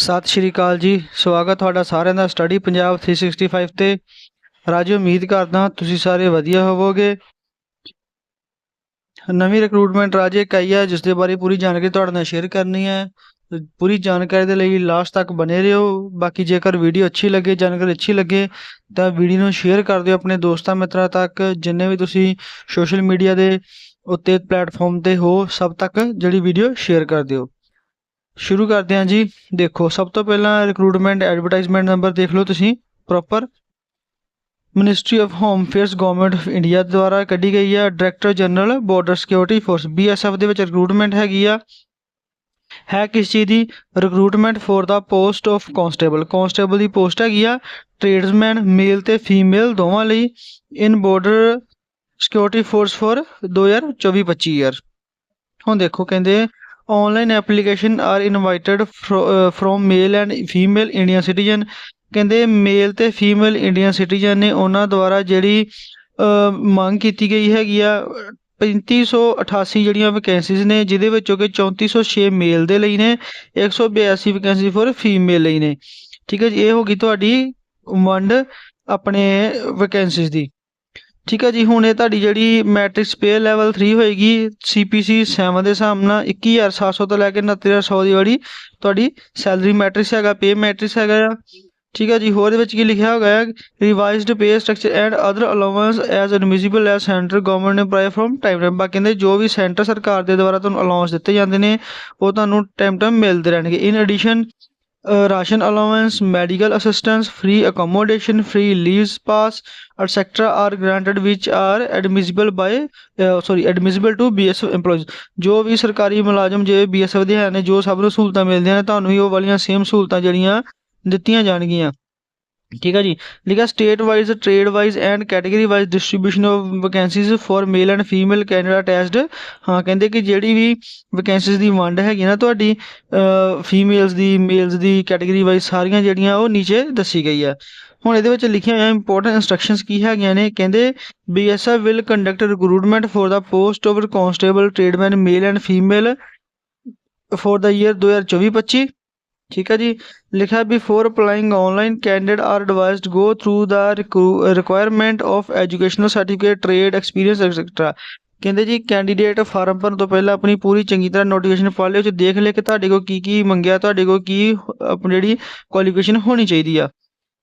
ਸਤਿ ਸ਼੍ਰੀ ਅਕਾਲ ਜੀ। ਸਵਾਗਤ ਤੁਹਾਡਾ ਸਾਰਿਆਂ ਦਾ ਸਟੱਡੀ ਪੰਜਾਬ 365 ਤੇ। ਰਾਜੇ, ਉਮੀਦ ਕਰਦਾ ਤੁਸੀਂ ਸਾਰੇ ਵਧੀਆ ਹੋਵੋਗੇ। ਨਵੀਂ ਰਿਕਰੂਟਮੈਂਟ ਰਾਜੇ ਇਕਾਈ ਹੈ, ਜਿਸ ਦੇ ਬਾਰੇ ਪੂਰੀ ਜਾਣਕਾਰੀ ਤੁਹਾਡੇ ਨਾਲ ਸ਼ੇਅਰ ਕਰਨੀ ਹੈ। ਪੂਰੀ ਜਾਣਕਾਰੀ ਦੇ ਲਈ ਲਾਸਟ ਤੱਕ ਬਨੇ ਰਹੋ। ਬਾਕੀ ਜੇਕਰ ਵੀਡੀਓ ਅੱਛੀ ਲੱਗੇ, ਜਾਣਕਾਰੀ ਅੱਛੀ ਲੱਗੇ, ਤਾਂ ਵੀਡੀਓ ਨੂੰ ਸ਼ੇਅਰ ਕਰ ਦਿਓ ਆਪਣੇ ਦੋਸਤਾਂ, ਮਿੱਤਰਾਂ ਤੱਕ। ਜਿੰਨੇ ਵੀ ਤੁਸੀਂ ਸੋਸ਼ਲ ਮੀਡੀਆ ਦੇ ਉੱਤੇ ਪਲੇਟਫਾਰਮ ਤੇ ਹੋ, ਸਭ ਤੱਕ ਜਿਹੜੀ ਵੀਡੀਓ ਸ਼ੇਅਰ ਕਰ ਦਿਓ। ਸ਼ੁਰੂ ਕਰਦੇ ਹਾਂ ਜੀ। ਦੇਖੋ, ਸਭ ਤੋਂ ਪਹਿਲਾਂ ਰਿਕਰੂਟਮੈਂਟ ਐਡਵਰਟਾਈਜ਼ਮੈਂਟ ਨੰਬਰ ਦੇਖ ਲਓ ਤੁਸੀਂ। Proper ministry of home affairs government of India ਦੁਆਰਾ ਕੱਢੀ ਗਈ ਹੈ director general border security force BSF ਦੇ ਵਿੱਚ ਰਿਕਰੂਟਮੈਂਟ ਹੈਗੀ ਆ। ਹੈ ਕਿਸ ਚੀਜ਼ ਦੀ? Recruitment for the post of constable constable the post ਹੈਗੀ ਆ ਟ੍ਰੇਡਸਮੈਨ ਮੇਲ ਤੇ ਫੀਮੇਲ ਦੋਵਾਂ ਲਈ। In border security force for 2024-25 year ਹੁਣ ਦੇਖੋ, ਕਹਿੰਦੇ online application are invited from male and female Indian citizen ਕਹਿੰਦੇ ਮੇਲ ਤੇ ਫੀਮੇਲ ਇੰਡੀਅਨ ਸਿਟੀਜ਼ਨ ਨੇ ਉਹਨਾਂ ਦੁਆਰਾ ਜਿਹੜੀ ਮੰਗ ਕੀਤੀ ਗਈ ਹੈਗੀ ਆ 3588 ਜਿਹੜੀਆਂ ਵੈਕੈਂਸੀਜ਼ ਨੇ, ਜਿਹਦੇ ਵਿੱਚੋਂ ਕਿ 3406 ਮੇਲ ਦੇ ਲਈ ਨੇ 182 ਵੈਕੈਂਸੀ ਫੋਰ ਫੀਮੇਲ ਲਈ ਨੇ। ਠੀਕ ਹੈ ਜੀ, ਇਹ ਹੋ ਗਈ ਤੁਹਾਡੀ ਵੰਡ ਆਪਣੇ ਵੈਕੈਂਸੀਜ਼ ਦੀ। ਠੀਕ ਹੈ ਜੀ, ਹੁਣ ਇਹ ਤੁਹਾਡੀ ਜਿਹੜੀ ਮੈਟ੍ਰਿਕਸ ਪੇ ਲੈਵਲ 3 ਹੋਏਗੀ CPC 7 ਦੇ ਹਿਸਾਬ ਨਾਲ 21700 ਤੋਂ ਲੈ ਕੇ 29100 ਦੀ ਵਾਲੀ ਤੁਹਾਡੀ ਸੈਲਰੀ ਮੈਟ੍ਰਿਕਸ ਹੈਗਾ ਪੇ ਮੈਟ੍ਰਿਕਸ ਹੈਗਾ ਆ। ਠੀਕ ਹੈ ਜੀ, ਹੋਰ ਇਹਦੇ ਵਿੱਚ ਕੀ ਲਿਖਿਆ ਹੋਇਆ ਹੈ? Revised pay structure and other allowance as admissible as centre government ਨੇ ਪ੍ਰਾਈ ਫਰਮ ਟਾਈਮ ਟਾਈਮ ਬਾਕੀ ਕਹਿੰਦੇ ਜੋ ਵੀ ਸੈਂਟਰ ਸਰਕਾਰ ਦੇ ਦੁਆਰਾ ਤੁਹਾਨੂੰ ਅਲਾਉੈਂਸ ਦਿੱਤੇ ਜਾਂਦੇ ਨੇ, ਉਹ ਤੁਹਾਨੂੰ ਟਾਈਮ ਟਾਈਮ ਮਿਲਦੇ ਰਹਿਣਗੇ। In addition ration allowance medical assistance free accommodation free leaves pass etcetera are granted which are admissible by sorry admissible to BSF EMPLOYEES. ਜੋ ਵੀ ਸਰਕਾਰੀ ਮੁਲਾਜ਼ਮ ਜੇ ਬੀਐਸਐਫ ਦੇ ਹਨ ਜੋ ਸਭ ਨੂੰ ਸਹੂਲਤਾਂ ਮਿਲਦੀਆਂ ਨੇ, ਤੁਹਾਨੂੰ ਵੀ ਉਹ ਵਾਲੀਆਂ ਸੇਮ ਸਹੂਲਤਾਂ ਜਿਹੜੀਆਂ ਦਿੱਤੀਆਂ ਜਾਣਗੀਆਂ। ਠੀਕ ਹੈ ਜੀ। ਲਿਖਿਆ state wise trade wise and category wise distribution of vacancies for male and female Canada test ਹਾਂ, ਕਹਿੰਦੇ ਕਿ ਜਿਹੜੀ ਵੀ ਵੈਕੈਂਸੀਜ਼ ਦੀ ਵੰਡ ਹੈਗੀ ਨਾ ਤੁਹਾਡੀ ਫੀਮੇਲਸ ਦੀ ਮੇਲਸ ਦੀ ਕੈਟਾਗਰੀ ਵਾਈਜ਼ ਸਾਰੀਆਂ ਜਿਹੜੀਆਂ ਉਹ ਨੀਚੇ ਦੱਸੀ ਗਈ ਹੈ ਹੁਣ ਇਹਦੇ ਵਿੱਚ ਲਿਖਿਆ ਹੋਇਆ ਇੰਪੋਰਟੈਂਟ ਇਨਸਟਰਕਸ਼ਨਸ ਕੀ ਹੈਗੀਆਂ ਨੇ? ਕਹਿੰਦੇ BSF will conduct recruitment for the post of constable tradesman male and female for the year 2024-25 ਠੀਕ ਹੈ ਜੀ। ਲਿਖਿਆ before applying online candidate are advised go through the requirement of educational certificate trade experience etcetera ਕਹਿੰਦੇ ਜੀ candidate farm ਭਰਨ ਤੋਂ ਪਹਿਲਾਂ ਆਪਣੀ ਪੂਰੀ ਚੰਗੀ ਤਰ੍ਹਾਂ ਨੋਟੀਫਿਕੇਸ਼ਨ ਪੜ੍ਹ ਲਿਓ ਚ ਦੇਖ ਲਿਓ ਕਿ ਤੁਹਾਡੇ ਕੋਲ ਕੀ ਕੀ ਮੰਗਿਆ, ਤੁਹਾਡੇ ਕੋਲ ਕੀ ਜਿਹੜੀ ਕੁਆਲੀਫਿਕੇਸ਼ਨ ਹੋਣੀ ਚਾਹੀਦੀ ਆ।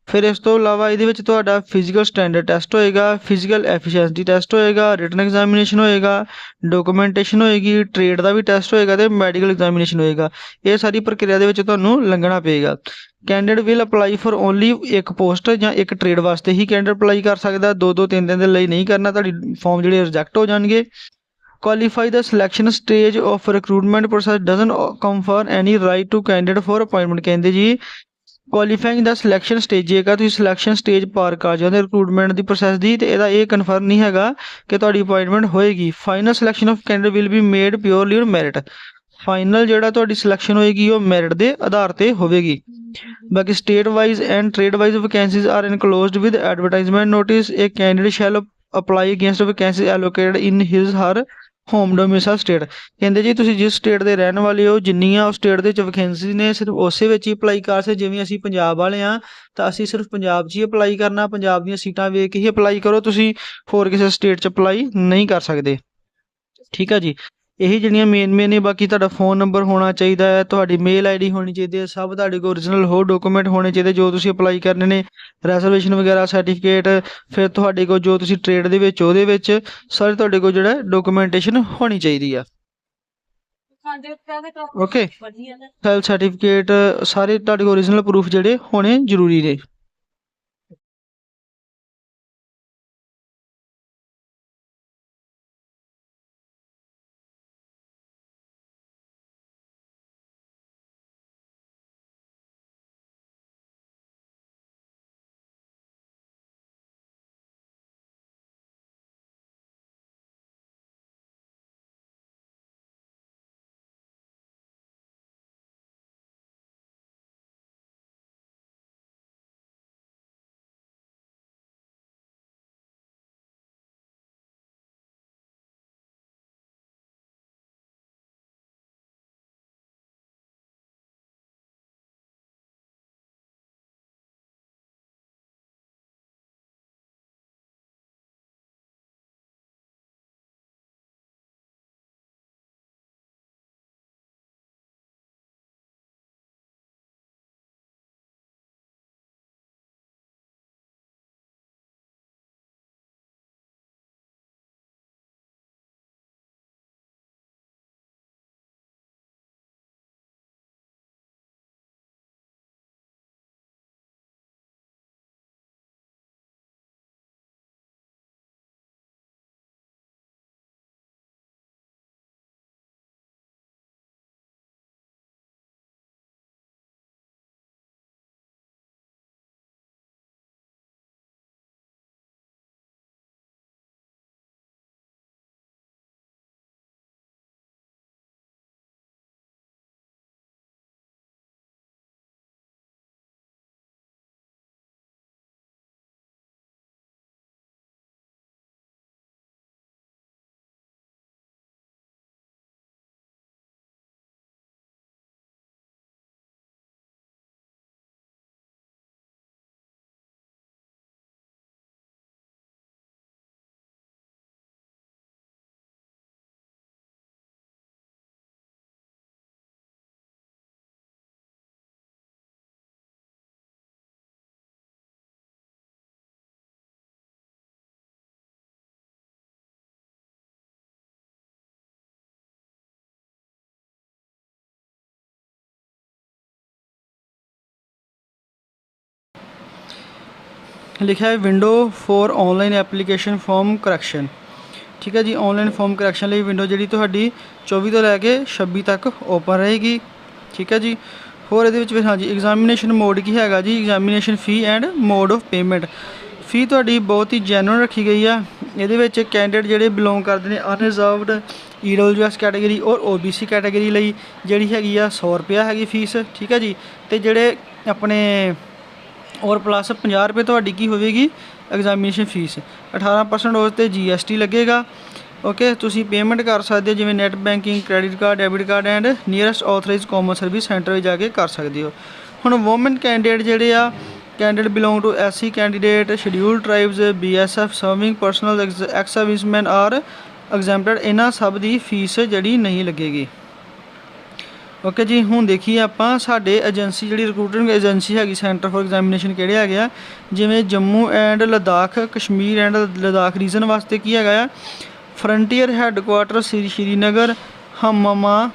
ਫਿਰ ਇਸ ਤੋਂ ਇਲਾਵਾ ਇਹਦੇ ਵਿੱਚ ਤੁਹਾਡਾ ਫਿਜ਼ੀਕਲ ਸਟੈਂਡਰਡ ਟੈਸਟ ਹੋਏਗਾ ਫਿਜ਼ੀਕਲ ਐਫੀਸ਼ੀਐਂਸੀ ਟੈਸਟ ਹੋਏਗਾ ਰਿਟਨ ਐਗਜ਼ਾਮੀਨੇਸ਼ਨ ਹੋਏਗਾ ਡਾਕੂਮੈਂਟੇਸ਼ਨ ਹੋਏਗੀ ਟ੍ਰੇਡ ਦਾ ਵੀ ਟੈਸਟ ਹੋਏਗਾ ਤੇ ਮੈਡੀਕਲ ਐਗਜ਼ਾਮੀਨੇਸ਼ਨ ਹੋਏਗਾ। ਇਹ ਸਾਰੀ ਪ੍ਰਕਿਰਿਆ ਦੇ ਵਿੱਚ ਤੁਹਾਨੂੰ ਲੰਘਣਾ ਪਏਗਾ। Candidate will apply for only ਇੱਕ ਪੋਸਟ ਜਾਂ ਇੱਕ ਟ੍ਰੇਡ ਵਾਸਤੇ ਹੀ ਕੈਂਡੀਡੇਟ ਅਪਲਾਈ ਕਰ ਸਕਦਾ। ਦੋ ਦੋ ਤਿੰਨ ਦਿਨ ਦੇ ਲਈ ਨਹੀਂ ਕਰਨਾ, ਤੁਹਾਡੀ ਫਾਰਮ ਜਿਹੜੇ ਰਿਜੈਕਟ ਹੋ ਜਾਣਗੇ। Qualify the selection stage of recruitment process doesn't confer any right to candidate for appointment ਕਹਿੰਦੇ ਜੀ ਕੁਆਲੀਫਾਈਂਗ ਦਾ ਸਿਲੈਕਸ਼ਨ ਸਟੇਜ ਜੇਕਰ ਤੁਸੀਂ ਸਿਲੈਕਸ਼ਨ ਸਟੇਜ ਪਾਰ ਕਰ ਜਾਂਦੇ ਰਿਕਰੂਟਮੈਂਟ ਦੀ ਪ੍ਰੋਸੈਸ ਦੀ ਤੇ ਇਹਦਾ ਇਹ ਕਨਫਰਮ ਨਹੀਂ ਹੈਗਾ ਕਿ ਤੁਹਾਡੀ ਅਪਾਇੰਟਮੈਂਟ ਹੋਏਗੀ। Final selection of candidate will be made purely on merit final ਜਿਹੜਾ ਤੁਹਾਡੀ ਸਿਲੈਕਸ਼ਨ ਹੋਏਗੀ, ਉਹ ਮੈਰਿਟ ਦੇ ਆਧਾਰ ਤੇ ਹੋਵੇਗੀ। ਬਾਕੀ state wise and trade wise vacancies are enclosed with advertisement notice a candidate shall apply against vacancy allocated in his her home domicile state ਕਹਿੰਦੇ ਜੀ, ਤੁਸੀਂ ਜਿਸ ਸਟੇਟ ਦੇ ਰਹਿਣ ਵਾਲੇ ਹੋ, ਜਿੰਨੀਆਂ ਉਸ ਸਟੇਟ ਦੇ ਵਿੱਚ ਵੈਕੈਂਸੀ ਨੇ, ਸਿਰਫ ਉਸੇ ਵਿੱਚ ਹੀ ਅਪਲਾਈ ਕਰ ਸਕਦੇ। ਜਿਵੇਂ ਅਸੀਂ ਪੰਜਾਬ ਵਾਲੇ ਆ ਤਾਂ ਅਸੀਂ ਸਿਰਫ ਪੰਜਾਬ 'ਚ ਹੀ ਅਪਲਾਈ ਕਰਨਾ, ਪੰਜਾਬ ਦੀਆਂ ਸੀਟਾਂ ਵੇਖ ਕੇ ਹੀ ਅਪਲਾਈ ਕਰੋ। ਤੁਸੀਂ ਹੋਰ ਕਿਸੇ ਸਟੇਟ 'ਚ ਅਪਲਾਈ ਨਹੀਂ ਕਰ ਸਕਦੇ। ਠੀਕ ਆ ਜੀ। ਇਹੀ ਜਿਹੜੀਆਂ ਮੇਨ ਮੇਨ ਨੇ ਬਾਕੀ ਤੁਹਾਡਾ ਫੋਨ ਨੰਬਰ ਹੋਣਾ ਚਾਹੀਦਾ ਹੈ ਤੁਹਾਡੀ ਮੇਲ ਆਈਡੀ ਹੋਣੀ ਚਾਹੀਦੀ ਹੈ ਸਭ ਤੁਹਾਡੇ ਕੋਲ origignal ਹੋਰ ਡਾਕੂਮੈਂਟ ਹੋਣੇ ਚਾਹੀਦੇ ਜੋ ਤੁਸੀਂ ਅਪਲਾਈ ਕਰਨੇ ਨੇ ਰੈਜ਼ਰਵੇਸ਼ਨ ਵਗੈਰਾ ਸਰਟੀਫਿਕੇਟ ਫਿਰ ਤੁਹਾਡੇ ਕੋਲ ਜੋ ਤੁਸੀਂ ਟ੍ਰੇਡ ਦੇ ਵਿੱਚ ਉਹਦੇ ਵਿੱਚ ਸਾਰੇ ਤੁਹਾਡੇ ਕੋਲ ਜਿਹੜਾ ਡਾਕੂਮੈਂਟੇਸ਼ਨ ਹੋਣੀ ਚਾਹੀਦੀ ਆ। ਓਕੇ ਹੈਲਥ ਸਰਟੀਫਿਕੇਟ ਸਾਰੇ ਤੁਹਾਡੇ ਕੋਲ origignal ਪ੍ਰੂਫ ਜਿਹੜੇ ਹੋਣੇ ਜ਼ਰੂਰੀ ਨੇ। ਲਿਖਿਆ ਹੈ window for online application form correction. ਠੀਕ ਹੈ ਜੀ ਆਨਲਾਈਨ ਫਾਰਮ ਕਰੈਕਸ਼ਨ ਲਈ ਵਿੰਡੋ ਜਿਹੜੀ ਤੁਹਾਡੀ 24 ਤੋਂ ਲੈ ਕੇ 26 ਤੱਕ ਓਪਨ ਰਹੇਗੀ। ਠੀਕ ਹੈ ਜੀ, ਹੋਰ ਇਹਦੇ ਵਿੱਚ ਹਾਂਜੀ ਐਗਜ਼ਾਮੀਨੇਸ਼ਨ ਮੋਡ ਕੀ ਹੈਗਾ ਜੀ? Examination fee and mode of payment fee ਤੁਹਾਡੀ ਬਹੁਤ ਹੀ ਜੈਨੂਇਨ ਰੱਖੀ ਗਈ ਆ। ਇਹਦੇ ਵਿੱਚ ਕੈਂਡੀਡੇਟ ਜਿਹੜੇ ਬਿਲੋਂਗ ਕਰਦੇ ਨੇ unreserved EWS category or OBC category ਲਈ ਜਿਹੜੀ ਹੈਗੀ ਆ 100 ਰੁਪਿਆ ਹੈਗੀ ਫੀਸ ਠੀਕ ਹੈ ਜੀ, ਤੇ ਜਿਹੜੇ ਆਪਣੇ ਔਰ ਪਲੱਸ 50 ਰੁਪਏ ਤੁਹਾਡੀ ਕੀ ਹੋਵੇਗੀ? ਐਗਜ਼ਾਮੀਨੇਸ਼ਨ ਫੀਸ 18% ਉਸ ਤੇ ਜੀਐਸਟੀ ਲੱਗੇਗਾ। ਓਕੇ ਤੁਸੀਂ ਪੇਮੈਂਟ ਕਰ ਸਕਦੇ ਹੋ, ਜਿਵੇਂ net banking credit card debit card and nearest authorized common service centre ਵਿੱਚ ਜਾ ਕੇ ਕਰ ਸਕਦੇ ਹੋ। ਹੁਣ ਵੂਮਨ ਕੈਂਡੀਡੇਟ ਜਿਹੜੇ ਆ candidate belong to SC candidate scheduled tribes BSF serving personnel ex serviceman are exempted ਇਹਨਾਂ ਸਭ ਦੀ ਫੀਸ ਜਿਹੜੀ ਨਹੀਂ ਲੱਗੇਗੀ। ਓਕੇ ਜੀ, ਹੁਣ ਦੇਖੀਏ ਆਪਾਂ ਸਾਡੇ ਏਜੰਸੀ ਜਿਹੜੀ ਰਿਕਰੂਟਿੰਗ ਏਜੰਸੀ ਹੈਗੀ ਸੈਂਟਰ ਫॉर ਐਗਜ਼ਾਮੀਨੇਸ਼ਨ ਕਿਹੜੇ ਹੈਗੇ ਆ? ਜਿਵੇਂ Jammu and Ladakh Kashmir and Ladakh region ਵਾਸਤੇ ਕੀ ਹੈਗਾ ਆ? Frontier headquarter Shri Srinagar, Hamama,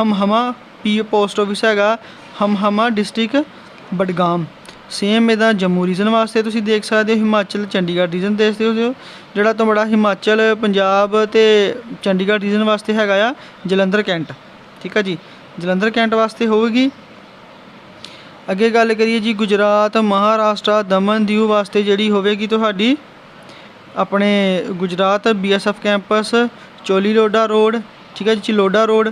Humhama P post office ਹੈਗਾ, ਹਮਹਮਾ ਡਿਸਟ੍ਰਿਕਟ ਬਡਗਾਮ। ਸੇਮ ਇਹਦਾ ਜੰਮੂ ਰੀਜਨ ਵਾਸਤੇ ਤੁਸੀਂ ਦੇਖ ਸਕਦੇ ਹੋ, ਹਿਮਾਚਲ, ਚੰਡੀਗੜ੍ਹ ਰੀਜਨ ਦੇਖਦੇ ਹੋ। ਜਿਹੜਾ ਤੋਂ ਬੜਾ ਹਿਮਾਚਲ, ਪੰਜਾਬ ਤੇ ਚੰਡੀਗੜ੍ਹ ਰੀਜਨ ਵਾਸਤੇ ਹੈਗਾ ਆ, ਜਲੰਧਰ, ਕੈਂਟ। ਠੀਕ ਆ ਜੀ? ਜਲੰਧਰ ਕੈਂਟ ਵਾਸਤੇ ਹੋਵੇਗੀ। ਅੱਗੇ ਗੱਲ ਕਰੀਏ ਜੀ ਗੁਜਰਾਤ ਮਹਾਰਾਸ਼ਟਰ ਦਮਨ ਦਿਊ ਵਾਸਤੇ ਜਿਹੜੀ ਹੋਵੇਗੀ ਤੁਹਾਡੀ, ਆਪਣੇ Gujarat BSF campus Chiloda road, ਠੀਕ ਹੈ ਜੀ, ਚਿਲੋਡਾ ਰੋਡ,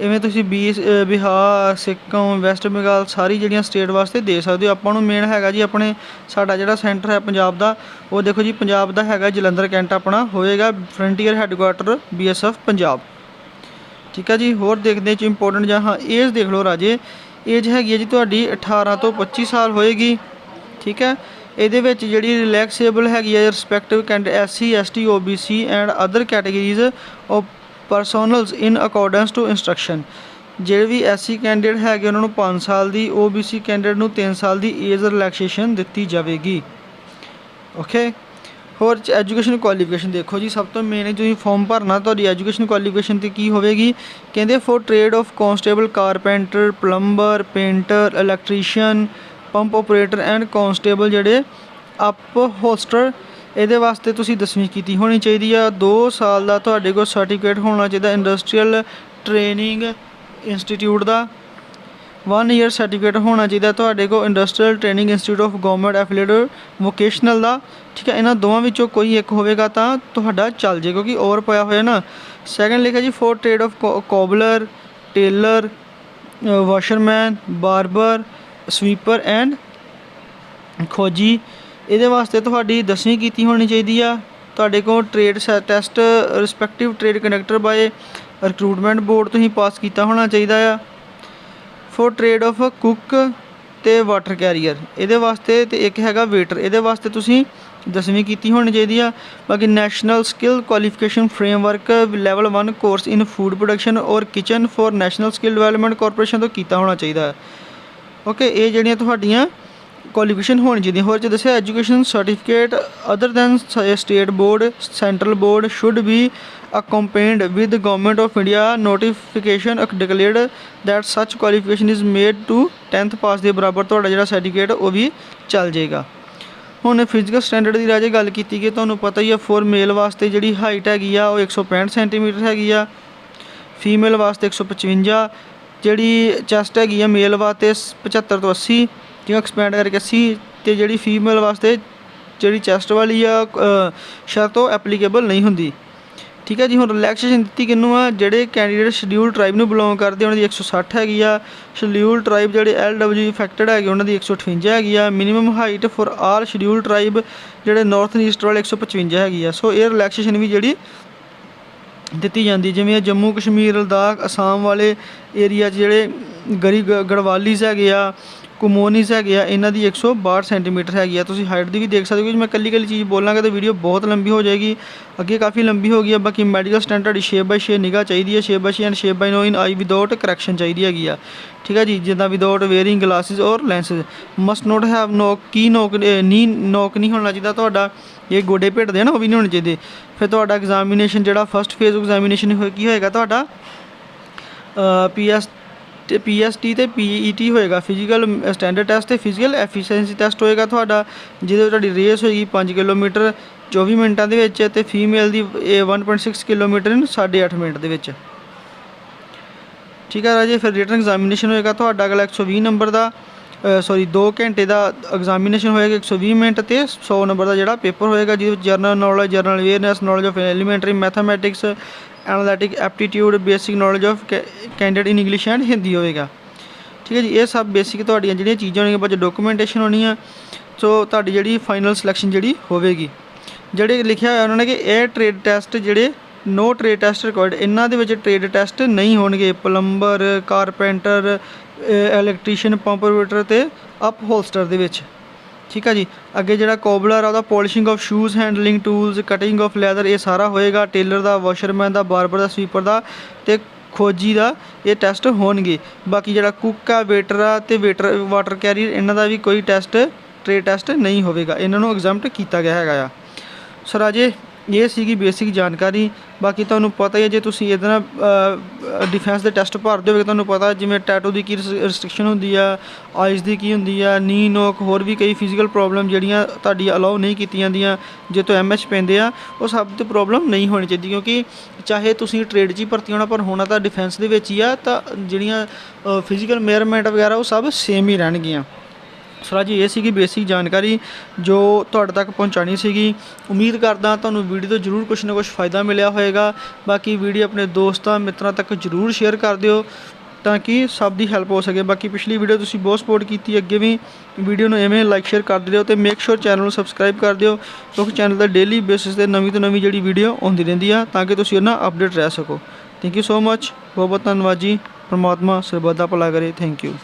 ਇਵੇਂ ਤੁਸੀਂ ਬੀ ਬਿਹਾਰ, ਸਿੱਕਮ, ਵੈਸਟ ਬੰਗਾਲ ਸਾਰੀ ਜਿਹੜੀਆਂ ਸਟੇਟ ਵਾਸਤੇ ਦੇ ਸਕਦੇ ਹੋ। ਆਪਾਂ ਨੂੰ ਮੇਨ ਹੈਗਾ ਜੀ ਆਪਣੇ ਸਾਡਾ ਜਿਹੜਾ ਸੈਂਟਰ ਹੈ ਪੰਜਾਬ ਦਾ, ਉਹ ਦੇਖੋ ਜੀ, ਪੰਜਾਬ ਦਾ ਹੈਗਾ ਜਲੰਧਰ ਕੈਂਟ ਆਪਣਾ, ਹੋਏਗਾ ਫਰੰਟੀਅਰ ਹੈੱਡਕੁਆਟਰ ਬੀਐਸਐਫ ਪੰਜਾਬ। ਠੀਕ ਹੈ ਜੀ, ਹੋਰ ਦੇਖਦੇ ਚ ਇੰਪੋਰਟੈਂਟ ਜਾਂ ਹਾਂ ਏਜ ਦੇਖ ਲਓ ਰਾਜੇ। ਏਜ ਹੈਗੀ ਹੈ ਜੀ ਤੁਹਾਡੀ 18 ਤੋਂ 25 ਸਾਲ ਹੋਏਗੀ, ਠੀਕ ਹੈ ਇਹਦੇ ਵਿੱਚ ਜਿਹੜੀ ਰਿਲੈਕਸੇਬਲ ਹੈਗੀ ਹੈ respective ਕੈਂਡ SC ST OBC and other categories of personnels in accordance to instruction ਜਿਹੜੇ ਵੀ ਐਸਸੀ ਕੈਂਡੀਡੇਟ ਹੈਗੇ, ਉਹਨਾਂ ਨੂੰ 5 ਸਾਲ ਦੀ ਓਬੀਸੀ ਕੈਂਡੀਡੇਟ ਨੂੰ 3 ਸਾਲ ਦੀ ਏਜ ਰਿਲੈਕਸੇਸ਼ਨ ਦਿੱਤੀ ਜਾਵੇਗੀ। ਓਕੇ ਹੋਰ ਐਜੂਕੇਸ਼ਨ ਕੁਆਲੀਫਿਕੇਸ਼ਨ ਦੇਖੋ ਜੀ, ਸਭ ਤੋਂ ਮੇਨ ਤੁਸੀਂ ਫਾਰਮ ਭਰਨਾ, ਤੁਹਾਡੀ ਐਜੂਕੇਸ਼ਨ ਕੁਆਲੀਫਿਕੇਸ਼ਨ ਤੇ ਕੀ ਹੋਵੇਗੀ? ਕਹਿੰਦੇ for trade of constable carpenter plumber painter electrician pump operator and constable ਜਿਹੜੇ ਅਪ ਹੋਸਟਰ ਇਹਦੇ ਵਾਸਤੇ ਤੁਸੀਂ ਦਸਵੀਂ ਕੀਤੀ ਹੋਣੀ ਚਾਹੀਦੀ ਆ। 2 ਸਾਲ ਦਾ ਤੁਹਾਡੇ ਕੋਲ ਸਰਟੀਫਿਕੇਟ ਹੋਣਾ ਚਾਹੀਦਾ ਇੰਡਸਟਰੀਅਲ ਟ੍ਰੇਨਿੰਗ ਇੰਸਟੀਚਿਊਟ ਦਾ। 1 ਈਅਰ ਸਰਟੀਫਿਕੇਟ ਹੋਣਾ ਚਾਹੀਦਾ ਤੁਹਾਡੇ ਕੋਲ industrial training institute of government affiliated vocational ਦਾ। ਠੀਕ ਹੈ, ਇਹਨਾਂ ਦੋਵਾਂ ਵਿੱਚੋਂ ਕੋਈ ਇੱਕ ਹੋਵੇਗਾ ਤਾਂ ਤੁਹਾਡਾ ਚੱਲ ਜੇ ਕਿਉਂਕਿ ਓਵਰ ਪਿਆ ਹੋਇਆ ਨਾ। ਸੈਕੰਡ ਲਿਖਿਆ ਜੀ for trade of cobbler tailor washerman barber sweeper and ਖੋਜੀ। ਇਹਦੇ ਵਾਸਤੇ ਤੁਹਾਡੀ ਦਸਵੀਂ ਕੀਤੀ ਹੋਣੀ ਚਾਹੀਦੀ ਆ। ਤੁਹਾਡੇ ਕੋਲ trade test respective trade conductor by recruitment board ਤੁਸੀਂ ਪਾਸ ਕੀਤਾ ਹੋਣਾ ਚਾਹੀਦਾ ਆ। ਫੋਰ ਟ੍ਰੇਡ ਆਫ ਕੁੱਕ ਤੇ ਵਾਟਰ ਕੈਰੀਅਰ। ਇਹਦੇ ਵਾਸਤੇ ਤੇ ਇੱਕ ਹੈਗਾ ਵੇਟਰ। ਇਹਦੇ ਵਾਸਤੇ ਤੁਸੀਂ ਦਸਵੀਂ ਕੀਤੀ ਹੋਣੀ ਚਾਹੀਦੀ ਆ। ਬਾਕੀ national skill qualification framework level 1 course in food production or kitchen for national skill development corporation ਤੋਂ ਕੀਤਾ ਹੋਣਾ ਚਾਹੀਦਾ। ਹੈ ਓਕੇ, ਇਹ ਜਿਹੜੀਆਂ ਤੁਹਾਡੀਆਂ ਕੁਆਲੀਫਿਕੇਸ਼ਨ ਹੋਣੀ ਚਾਹੀਦੀ ਹੋਰ ਚ ਦੱਸਿਆ, education certificate other than state board, central board should be accompanied with government of india notification declared that such qualification is made to 10th pass ਦੇ ਬਰਾਬਰ ਤੁਹਾਡਾ ਜਿਹੜਾ ਸਰਟੀਫਿਕੇਟ ਉਹ ਵੀ ਚੱਲ ਜਾਏਗਾ। ਹੁਣ ਫਿਜ਼ੀਕਲ ਸਟੈਂਡਰਡ ਦੀ ਰਾਜੇ ਗੱਲ ਕੀਤੀ ਗਈ ਤੁਹਾਨੂੰ ਪਤਾ ਹੀ ਆ ਫੋਰ ਮੇਲ ਵਾਸਤੇ ਜਿਹੜੀ ਹਾਈਟ ਹੈਗੀ ਆ ਉਹ 165 ਸੈਂਟੀਮੀਟਰ ਹੈਗੀ ਆ। ਫੀਮੇਲ ਵਾਸਤੇ 155 ਜਿਹੜੀ ਚੈਸਟ ਹੈਗੀ ਆ ਮੇਲ ਵਾਸਤੇ 75 ਤੋਂ 80 ਜਿਵੇਂ ਐਕਸਪੈਂਡ ਕਰਕੇ 80 ਤੇ ਜਿਹੜੀ ਫੀਮੇਲ ਵਾਸਤੇ ਜਿਹੜੀ ਚੈਸਟ ਵਾਲੀ ਆ ਅ, ਸ਼ਰਤ ਉਹ ਐਪਲੀਕੇਬਲ ਨਹੀਂ ਹੁੰਦੀ। ਠੀਕ ਹੈ ਜੀ ਹੁਣ ਰਿਲੈਕਸੇਸ਼ਨ ਦਿੱਤੀ ਕਿਹਨੂੰ ਆ? ਜਿਹੜੇ ਕੈਂਡੀਡੇਟ ਸ਼ਡਿਊਲ ਟ੍ਰਾਈਬ ਨੂੰ ਬਿਲੋਂਗ ਕਰਦੇ ਆ, ਉਹਨਾਂ ਦੀ 160 ਹੈਗੀ ਆ। ਸ਼ਡਿਊਲ ਟ੍ਰਾਈਬ ਜਿਹੜੇ ਐਲਡਬਲਯੂ ਇਫੈਕਟਡ ਹੈਗੇ ਉਹਨਾਂ ਦੀ 158 ਹੈਗੀ ਆ। Minimum height for all schedule tribe ਜਿਹੜੇ ਨਾਰਥ ਈਸਟ ਵਾਲੇ 155 ਹੈਗੀ ਆ। ਸੋ ਇਹ ਰਿਲੈਕਸੇਸ਼ਨ ਵੀ ਜਿਹੜੀ ਦਿੱਤੀ ਜਾਂਦੀ ਜਿਵੇਂ ਜੰਮੂ ਕਸ਼ਮੀਰ ਲਦਾਖ ਅਸਾਮ ਵਾਲੇ ਏਰੀਆ 'ਚ ਜਿਹੜੇ ਗਰੀ ਗੜਵਾਲੀਜ਼ ਹੈਗੇ ਆ ਕੁਮੋਨੀਜ਼ ਹੈਗੇ ਆ, ਇਹਨਾਂ ਦੀ 162 ਸੈਂਟੀਮੀਟਰ ਹੈਗੀ ਆ। ਤੁਸੀਂ ਹਾਈਟ ਦੀ ਵੀ ਦੇਖ ਸਕਦੇ ਹੋ ਕਿ ਮੈਂ ਕੱਲੀ ਕੱਲੀ ਚੀਜ਼ ਬੋਲਾਂਗਾ ਤਾਂ ਵੀਡੀਓ ਬਹੁਤ ਲੰਬੀ ਹੋ ਜਾਏਗੀ। ਅੱਗੇ ਕਾਫੀ ਲੰਬੀ ਹੋ ਗਈ ਆ, ਬਾਕੀ ਮੈਡੀਕਲ ਸਟੈਂਡਰਡ 6 ਬਾਈ 6 ਨਿਗਾਹ ਚਾਹੀਦੀ ਹੈ 6 by 6 and 6 by 9 in I without correction ਚਾਹੀਦੀ ਹੈਗੀ ਆ। ਠੀਕ ਹੈ ਜੀ, ਜਿੱਦਾਂ ਵਿਦਆਊਟ ਵੇਅਰਿੰਗ ਗਲਾਸਿਸ ਔਰ lenses must not have knock knee knock ਨੀ ਨੋਕ ਨਹੀਂ ਹੋਣਾ ਚਾਹੀਦਾ ਤੁਹਾਡਾ। ਇਹ ਗੋਡੇ ਭੇਟਦੇ ਆ ਨਾ, ਉਹ ਵੀ ਨਹੀਂ ਹੋਣੇ ਚਾਹੀਦੇ। ਫਿਰ ਤੁਹਾਡਾ ਐਗਜ਼ਾਮੀਨੇਸ਼ਨ ਜਿਹੜਾ ਫਸਟ ਫੇਜ਼ ਐਗਜ਼ਾਮੀਨੇਸ਼ਨ ਹੋ ਕੀ ਹੋਏਗਾ ਤੁਹਾਡਾ? ਪੀ ਐਸ ਤੇ ਪੀਐਸਟੀ ਤੇ ਪੀਈਟੀ ਹੋਏਗਾ। ਫਿਜ਼ੀਕਲ ਸਟੈਂਡਰਡ ਟੈਸਟ ਤੇ ਫਿਜ਼ੀਕਲ ਐਫੀਸ਼ੀਐਂਸੀ ਟੈਸਟ ਹੋਏਗਾ ਤੁਹਾਡਾ, ਜਿਹਦੇ ਵਿੱਚ ਤੁਹਾਡੀ ਰੇਸ ਹੋਏਗੀ 5 ਕਿਲੋਮੀਟਰ 24 ਮਿੰਟਾਂ ਦੇ ਵਿੱਚ ਤੇ ਫੀਮੇਲ ਦੀ ਇਹ 1.6 ਕਿਲੋਮੀਟਰ 8.5 ਮਿੰਟ ਦੇ ਵਿੱਚ। ਠੀਕ ਹੈ ਰਾਜੇ, ਫਿਰ ਰਿਟਨ ਐਗਜ਼ਾਮੀਨੇਸ਼ਨ ਹੋਏਗਾ ਤੁਹਾਡਾ ਅਗਲਾ 120 ਨੰਬਰ ਦਾ। ਸੌਰੀ 2 ਘੰਟੇ ਦਾ ਐਗਜ਼ਾਮੀਨੇਸ਼ਨ ਹੋਏਗਾ 120 ਮਿੰਟ ਤੇ 100 ਨੰਬਰ ਦਾ ਜਿਹੜਾ ਪੇਪਰ ਹੋਏਗਾ, ਜਿਹਦੇ ਵਿੱਚ general knowledge general awareness knowledge of elementary mathematics analytic aptitude basic knowledge of candidate in English and Hindi ਹੋਵੇਗਾ ਠੀਕ ਹੈ ਜੀ, ਇਹ ਸਭ ਬੇਸਿਕ ਤੁਹਾਡੀਆਂ ਜਿਹੜੀਆਂ ਚੀਜ਼ਾਂ ਹੋਣਗੀਆਂ, ਬਾਅਦ ਡਾਕੂਮੈਂਟੇਸ਼ਨ ਹੋਣੀ ਆ ਸੋ ਤੁਹਾਡੀ ਜਿਹੜੀ ਫਾਈਨਲ ਸਿਲੈਕਸ਼ਨ ਜਿਹੜੀ ਹੋਵੇਗੀ। ਜਿਹੜੇ ਲਿਖਿਆ ਹੋਇਆ ਉਹਨਾਂ ਨੇ ਕਿ ਇਹ ਟ੍ਰੇਡ ਟੈਸਟ ਜਿਹੜੇ ਨੋ ਟ੍ਰੇਡ ਟੈਸਟ ਰਿਕਾਰਡ ਇਹਨਾਂ ਦੇ ਵਿੱਚ ਟ੍ਰੇਡ ਟੈਸਟ ਨਹੀਂ ਹੋਣਗੇ। Plumber carpenter electrician pump operator ਤੇ ਅਪ ਹੋਲਸਟਰ ਦੇ ਵਿੱਚ। ਠੀਕ ਆ ਜੀ। ਅੱਗੇ ਜਿਹੜਾ ਕੋਬਲਰ ਆ, ਉਹਦਾ polishing of shoes, handling tools, cutting of leather, ਇਹ ਸਾਰਾ ਹੋਏਗਾ। ਟੇਲਰ ਦਾ, ਵਾਸ਼ਰਮੈਨ ਦਾ, ਬਾਰਬਰ ਦਾ, ਸਵੀਪਰ ਦਾ ਤੇ ਖੋਜੀ ਦਾ ਇਹ ਟੈਸਟ ਹੋਣਗੇ। ਬਾਕੀ ਜਿਹੜਾ ਕੁੱਕ ਆ, ਵੇਟਰ ਆ ਤੇ ਵੇਟਰ, ਵਾਟਰ ਕੈਰੀਅਰ, ਇਹਨਾਂ ਦਾ ਵੀ ਕੋਈ ਟੈਸਟ, ਟ੍ਰੇਡ ਟੈਸਟ ਨਹੀਂ ਹੋਵੇਗਾ। ਇਹਨਾਂ ਨੂੰ ਐਗਜ਼ਾਮਟ ਕੀਤਾ ਗਿਆ ਹੈਗਾ ਆ। ਸੋ ਰਾਜੇ ਇਹ ਸੀਗੀ ਬੇਸਿਕ ਜਾਣਕਾਰੀ। ਬਾਕੀ ਤੁਹਾਨੂੰ ਪਤਾ ਹੀ ਹੈ ਜੇ ਤੁਸੀਂ ਇਹਦੇ ਨਾਲ ਡਿਫੈਂਸ ਦੇ ਟੈਸਟ ਭਰਦੇ ਹੋਵੇ ਤੁਹਾਨੂੰ ਪਤਾ ਜਿਵੇਂ ਟੈਟੂ ਦੀ ਕੀ ਰਿਸਟ੍ਰਿਕਸ਼ਨ ਹੁੰਦੀ ਆ ਆਈਜ਼ ਦੀ ਕੀ ਹੁੰਦੀ ਆ ਨੀ ਨੋਕ ਹੋਰ ਵੀ ਕਈ ਫਿਜ਼ੀਕਲ ਪ੍ਰੋਬਲਮ ਜਿਹੜੀਆਂ ਤੁਹਾਡੀ ਅਲਾਉ ਨਹੀਂ ਕੀਤੀਆਂ ਜਾਂਦੀਆਂ, ਜੇ ਤੋਂ ਐਮਐਚ ਪੈਂਦੇ ਆ, ਉਹ ਸਭ ਤੇ ਪ੍ਰੋਬਲਮ ਨਹੀਂ ਹੋਣੀ ਚਾਹੀਦੀ। ਕਿਉਂਕਿ ਚਾਹੇ ਤੁਸੀਂ ਟ੍ਰੇਡ 'ਚ ਹੀ ਭਰਤੀ ਹੋਣਾ, ਪਰ ਹੋਣਾ ਤਾਂ ਡਿਫੈਂਸ ਦੇ ਵਿੱਚ ਹੀ ਆ, ਤਾਂ ਜਿਹੜੀਆਂ ਫਿਜ਼ੀਕਲ ਮੇਅਰਮੈਂਟ ਵਗੈਰਾ, ਉਹ ਸਭ ਸੇਮ ਹੀ ਰਹਿਣਗੀਆਂ। ਸੋ ਜੀ ਇਹ ਸੀਗੀ ਬੇਸਿਕ ਜਾਣਕਾਰੀ ਜੋ ਤੁਹਾਡੇ ਤੱਕ ਪਹੁੰਚਾਣੀ ਸੀਗੀ। ਉਮੀਦ ਕਰਦਾ ਤੁਹਾਨੂੰ ਵੀਡੀਓ ਤੋਂ ਜ਼ਰੂਰ ਕੁਝ ਨਾ ਕੁਝ ਫਾਇਦਾ ਮਿਲਿਆ ਹੋਵੇਗਾ। ਬਾਕੀ ਵੀਡੀਓ ਆਪਣੇ ਦੋਸਤਾਂ, ਮਿੱਤਰਾਂ ਤੱਕ ਜ਼ਰੂਰ ਸ਼ੇਅਰ ਕਰ ਦਿਓ ਤਾਂ ਕਿ ਸਭ ਦੀ ਹੈਲਪ ਹੋ ਸਕੇ। ਬਾਕੀ ਪਿਛਲੀ ਵੀਡੀਓ ਤੁਸੀਂ ਬਹੁਤ ਸਪੋਰਟ ਕੀਤੀ, ਅੱਗੇ ਵੀ ਵੀਡੀਓ ਨੂੰ ਐਵੇਂ ਲਾਈਕ ਸ਼ੇਅਰ ਕਰ ਦਿਓ ਤੇ ਮੇਕ ਸ਼ੋਰ ਚੈਨਲ ਨੂੰ ਸਬਸਕ੍ਰਾਈਬ ਕਰ ਦਿਓ। ਕਿਉਂਕਿ ਚੈਨਲ ਦਾ ਡੇਲੀ ਬੇਸਿਸ ਤੇ ਨਵੀਂ ਤੋਂ ਨਵੀਂ ਜਿਹੜੀ ਵੀਡੀਓ ਆਉਂਦੀ ਰਹਿੰਦੀ ਆ, ਤਾਂ ਕਿ ਤੁਸੀਂ ਉਹਨਾਂ ਅਪਡੇਟ ਰਹਿ ਸਕੋ। ਥੈਂਕ ਯੂ ਸੋ ਮੱਚ ਬਹੁਤ ਬਹੁਤ ਧੰਨਵਾਦ ਜੀ। ਪਰਮਾਤਮਾ ਸਰਬੱਤ ਦਾ ਭਲਾ ਕਰੇ। Thank you